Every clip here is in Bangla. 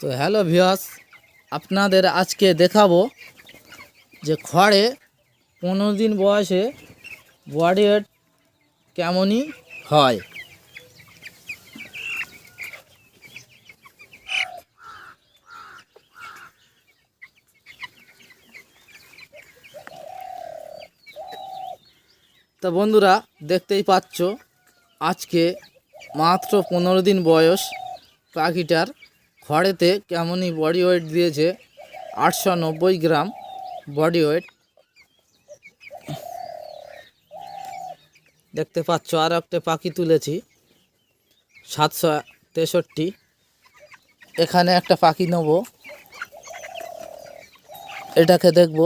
তো হ্যালো ভিওস আপনাদের আজকে দেখাবো যে খড়ে পনেরো দিন বয়সে বডি ওয়েট কেমনই হয়। তা বন্ধুরা, দেখতেই পাচ্ছ, আজকে মাত্র পনেরো দিন বয়স পাখিটার খড়েতে কেমনই বডি ওয়েট দিয়েছে? আটশো নব্বই গ্রাম বডি ওয়েট দেখতে পাচ্ছ, আর একটা পাখি তুলেছি, সাতশো তেষট্টি। এখানে একটা পাখি নেব। এটাকে দেখব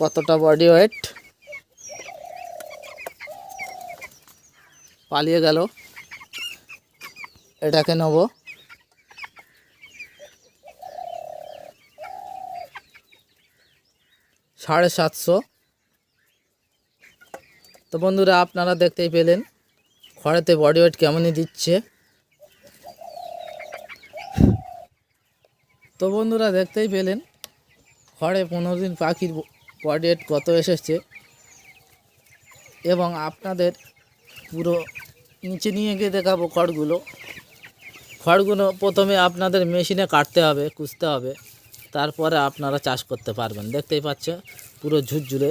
কতটা বডি ওয়েট পালিয়ে গেল। এটাকে নেব। সাড়ে সাতশো। তো বন্ধুরা, আপনারা দেখতেই পেলেন খড়েতে বডি ওয়েট কেমনই দিচ্ছে। তো বন্ধুরা, দেখতেই পেলেন খড়ে পনেরো দিন পাখির বডি ওয়েট কত এসেছে এবং আপনাদের পুরো নিচে নিয়ে গিয়ে দেখাবো খড়গুলো। খড়গুলো প্রথমে আপনাদের মেশিনে কাটতে হবে কুচতে হবে। তারপরে আপনারা চাষ করতে পারবেন। দেখতেই পাচ্ছেন পুরো ঝুরঝুরে।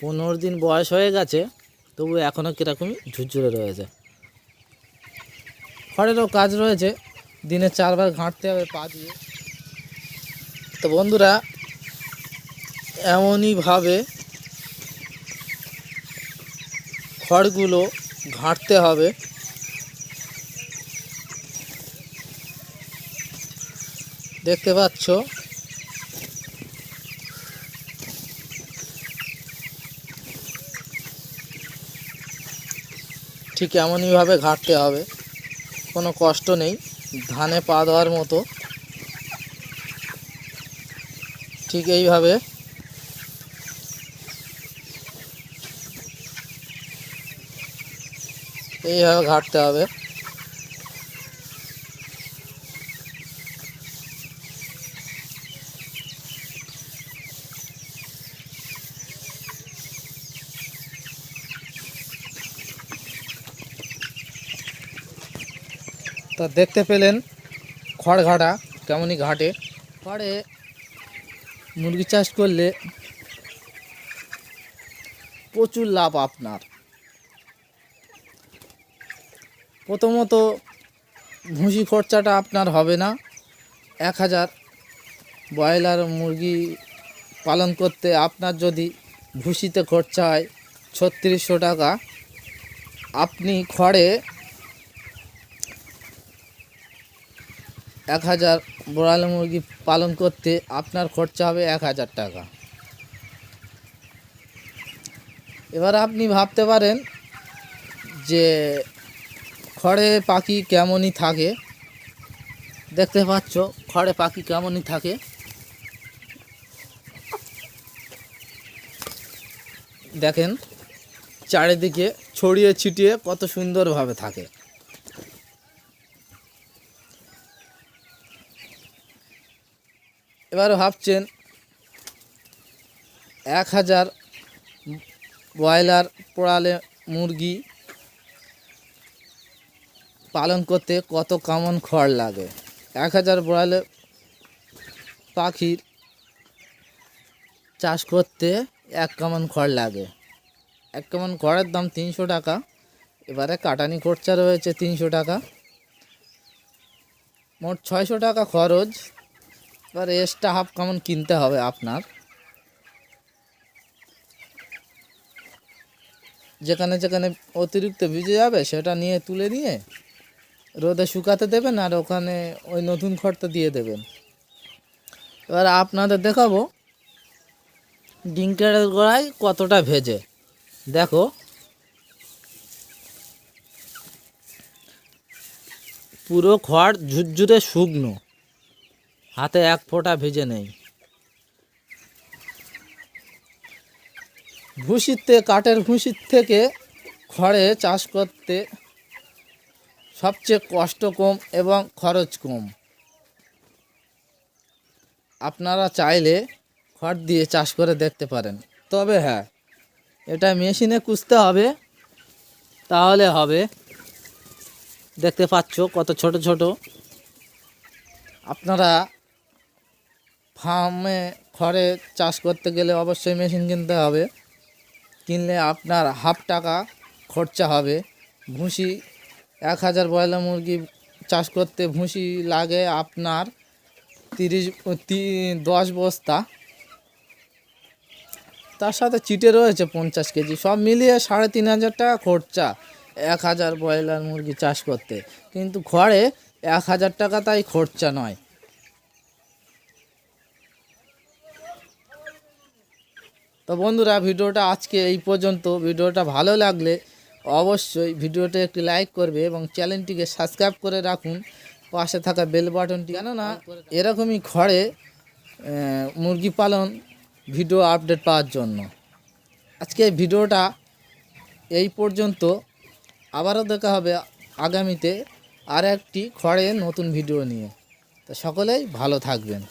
পনেরো দিন বয়স হয়ে গেছে, তবু এখনও কীরকমই ঝুরঝুরে রয়েছে। খড়েরও কাজ রয়েছে, দিনে চারবার ঘাঁটতে হবে পা দিয়ে। তো বন্ধুরা এমনইভাবে খড়গুলো ঘাঁটতে হবে। দেখতে পাচ্ছ ঠিক এমনইভাবে ঘাঁটতে হবে। কোনো কষ্ট নেই। ধানে পা দেওয়ার মতো। ঠিক এইভাবে। এইভাবে ঘাঁটতে হবে। তা দেখতে পেলেন খড় ঘাটা কেমনই ঘাটে। খড়ে মুরগি চাষ করলে প্রচুর লাভ আপনার। প্রথমত ভুসি খরচাটা আপনার হবে না। এক হাজার ব্রয়লার মুরগি পালন করতে আপনার যদি ভুসিতে খরচা হয় ছত্রিশশো টাকা, আপনি খড়ে এক হাজার ব্রয়লার মুরগি পালন করতে আপনার খরচা হবে এক হাজার টাকা। এবার আপনি ভাবতে পারেন যে খড়ে পাখি কেমনই থাকে। দেখতে পাচ্ছ, খড়ে পাখি কেমনই থাকে। দেখেন, চারিদিকে ছড়িয়ে ছিটিয়ে কত সুন্দরভাবে থাকে। এবার ভাবছেন এক হাজার ব্রয়লার পোড়ালে মুরগি পালন করতে কত কেমন খড় লাগে? এক হাজার ব্রয়লার পাখির চাষ করতে এক কেমন খড় লাগে? এক কেমন খড়ের দাম তিনশো টাকা। এবারে কাটানি খরচা রয়েছে তিনশো টাকা। মোট ছয়শো টাকা খরচ। এবার এক্সট্রা হাফ কেমন কিনতে হবে আপনার? যেখানে যেখানে অতিরিক্ত ভিজে যাবে, সেটা নিয়ে তুলে নিয়ে রোদে শুকাতে দেবেন আর ওখানে ওই নতুন খড়টা দিয়ে দেবেন। এবার আপনাদের দেখাবো ডিঙ্কের গোড়ায় কতটা ভেজে। দেখো। পুরো খড় ঝুরঝুরে শুকনো। হাতে এক ফোঁটা ভেজে নেই। থেকে কাঠের ভুসির থেকে খড়ে চাষ করতে সবচেয়ে কষ্ট কম এবং খরচ কম। আপনারা চাইলে খড় দিয়ে চাষ করে দেখতে পারেন। তবে হ্যাঁ এটা মেশিনে কুচতে হবে, তাহলে হবে। দেখতে পাচ্ছ কত ছোট ছোট। আপনারা ফার্মে খড়ে চাষ করতে গেলে অবশ্যই মেশিন কিনতে হবে। কিনলে আপনার হাফ টাকা খরচা হবে। ভুসি, এক হাজার ব্রয়লার মুরগি চাষ করতে ভুসি লাগে আপনার তিরিশ দশ বস্তা। তার সাথে চিটে রয়েছে পঞ্চাশ কেজি। সব মিলিয়ে সাড়ে তিন হাজার টাকা খরচা এক হাজার ব্রয়লার মুরগি চাষ করতে। কিন্তু খড়ে এক হাজার টাকা তাই খরচা নয়। তো বন্ধুরা ভিডিওটা আজকে এই পর্যন্ত। ভিডিওটা ভালো লাগলে অবশ্যই ভিডিওটা একটি লাইক করবে এবং চ্যানেলটিকে সাবস্ক্রাইব করে রাখুন। পাশে থাকা বেল বাটনটি কেননা এরকমই আহ, মুরগি পালন ভিডিও আপডেট পাওয়ার জন্য। আজকে ভিডিওটা এই পর্যন্ত। আবারও দেখা হবে আগামীতে আর একটি খড়ে নতুন ভিডিও নিয়ে। তো সকলেই ভালো থাকবেন।